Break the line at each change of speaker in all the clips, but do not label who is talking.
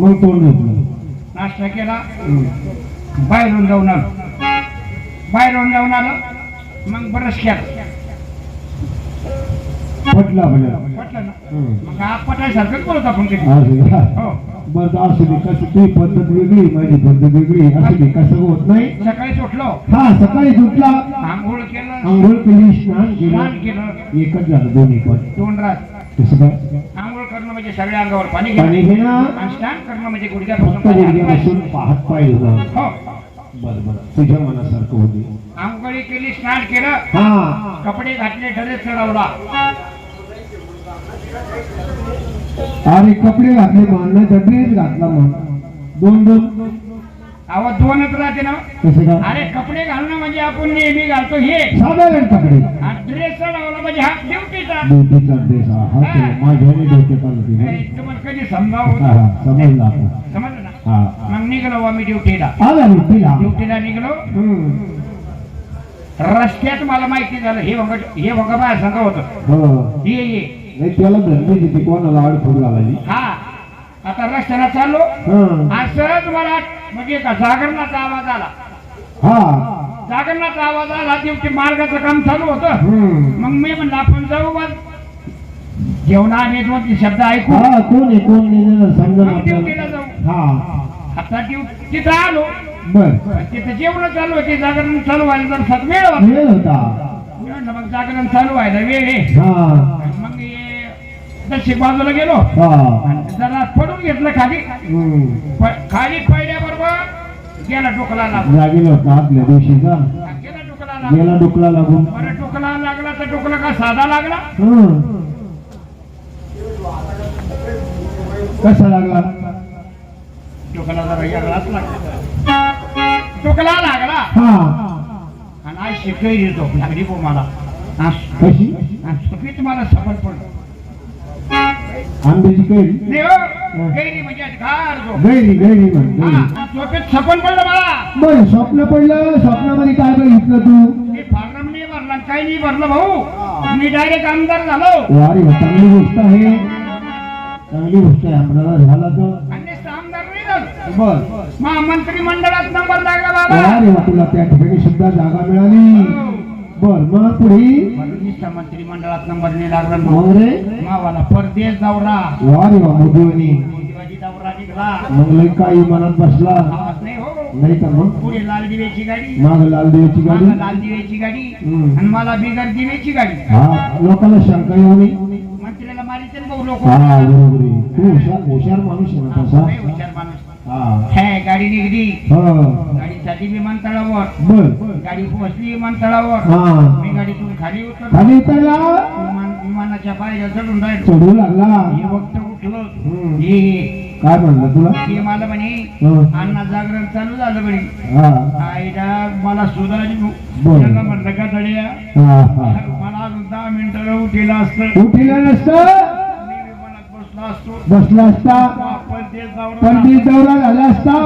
मग तोंड धुतलं.
नाश्ता केला. बाहेरून जाऊन आलो. बाहेरून जाऊन आलो. मग ब्रश केला.
पटलं
पटलं ना. मग हा बोलत आपण? हो.
बरं असू दे कसं तुझी पद्धत वेगळी माझी पद्धत वेगळी असू दे कसं होत नाही.
सकाळी उठलो.
हा सकाळी उठला.
आंघोळ केलं.
आंघोळ केली स्नान
स्नान
केलं.
केलं
एकच झालं दोन्ही पण.
दोन रात.
कसं काय
आंघोळ करणं म्हणजे सगळ्या अंगावर पाणी
पाणी
घेणं.
घेणं
आणि स्नान करणं म्हणजे गुडघ्यापासून
फक्त
पाणी हात
गुडघ्यापासून पाहत पाय धुणं.
हो.
बरं बरं. तुझ्या मनासारखं होते
आंघोळी केली स्नान केलं.
हा.
कपडे घातले ड्रेस चढवला.
अरे कपडे घातले म्हणलं तर ड्रेस घातला म्हण दोन दोन.
अहो दोनच राहते ना.
कसं
अरे कपडे घालणं म्हणजे आपण नेहमी घालतो हे.
साधारण कपडे.
ड्रेस म्हणजे हा ड्युटीचा
ड्युटीचा ड्रेस हा हा ते माझ्याने डोक्यात आलं ते
ए, तुम्हाला कधी
हा
समजावं
हा समजलं आता.
समजलं ना?
हा.
मग निघलो आम्ही ड्युटीला
आला ड्युटीला
ड्युटीला निघलो.
हम्म.
रस्त्यात मला माहिती झालं हे वंग हे वंग बाहेर सांगा होतं.
हो
ये
त्याला तिथे कोणाला अडफड घालायची.
हा. आता रस्त्याला चाललो. आज सहज मला म्हणजे का जागरणाचा आवाज आला.
हा.
जागरणाचा आवाज आला ड्युटी मार्गाचं काम चालू होतं. मग मी म्हणलं आपण जाऊ बा जेवणा आणि दोन शब्द ऐकू.
हा कोण कोण समजा
जाऊ.
हा.
आता तिथं आलो.
बर.
तिथं जेवण चालू होते जागरण चालू व्हायला जर सात वेळ होता. मग जागरण चालू व्हायला वेळ आहे. मग दक्षिण बाजूला गेलो. आणि जरा पडून घेतलं खाली. प- खाली पडल्याबरोबर गेला टोकला लागला
जागेला होता दिवशीचा
गेला टोकला लागला
गेला डुकला लागून.
बरं टोकला लागला तर टोकला का साधा लागला?
हं. कसा लागला?
टोकला जरा लागला. लागला?
हा.
आणि आई शिकई झोप लागली पो मला
कशी
सुपीत मला सफल पडलं.
आंब्याची कैरी
नाही हो. कैरी म्हणजे आज गार झोप
गैरी गैरी म्हण गैरी.
हा, झोपेत सफल पडलं मला.
बर स्वप्न पडलं स्वप्नामध्ये काय बघितलं तू?
मी फार्म नाही भरला काही नाही भरलं भाऊ. मी डायरेक्ट आमदार झालो.
वारी चांगली गोष्ट आहे. चांगली गोष्ट आहे आपल्याला झाला तर.
आणि नुसतं आमदार नाही झालो.
बर.
मग मंत्रिमंडळात नंबर लागला बाबा.
वारी तुला त्या ठिकाणी सुद्धा जागा मिळाली. बर मग पुढे?
नुसता मंत्रिमंडळात नंबर नाही लागला मग
मग रे?
मावाला परदेश दौरा.
वारी वा मुदुळणी
शिवाजी दौरा निघाला.
मग लय काही मनात बसला.
आवाज नाही हो.
नाही तर मग?
पुढे लाल दिव्याची गाडी.
माग लाल देवाची गाडी.
मागं लाल दिव्याची गाडी.
हम्म.
आणि मला बिगर दिव्याची गाडी.
हा लोकांना शंका येऊ नये
मंत्र्याला मारिते भाऊ लोक.
हा बरोबर आहे. तू हुशार हुशार माणूस आहे ना तसा.
हुशार माणूस.
हा.
हे गाडी निघली.
हा.
गाडीसाठी विमानतळावर.
बर.
गाडी पोहोचली विमानतळावर.
हा.
मी गाडीतून खाली उतरलो.
खाली उतरला?
विमान विमानाच्या पायऱ्या चढून राहिलो.
चढू लागला?
हे वक्त उठलो.
हम्म.
हे
काय म्हणलं तुला?
हे मला म्हणे
हं.
अण्णा जागरण चालू झालं म्हणे.
हा.
आईला मला सुधारी
बरं.
म्हणलं का तड्या
हा हा.
मला अजून दहा मिनिटं उठीला असतं.
उठिला नसतं?
मी विमानात बसलो असतो.
बसला असता?
आपण ते जाऊन
पण ती दौरा झाला असता?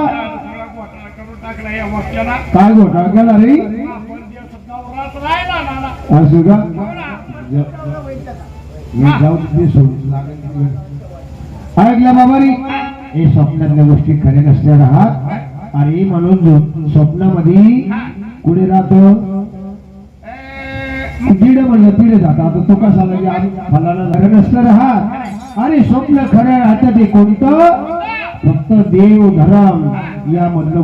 काय घोटाळा केला रे? असं का?
हो
मी जाऊ दे सोडून लागेल तिकडे. ऐकलं बाबा रे हे स्वप्नातल्या गोष्टी खऱ्या नसल्या राहत आणि म्हणून स्वप्नामध्ये कुठे राहतो? तिडे म्हणलं तिडे जात. आता तो कसा लगे आणि फलाना खरं नसलं राहत अरे स्वप्न खरं राहतं ते कोणतं? फक्त देव धर्म या मधलं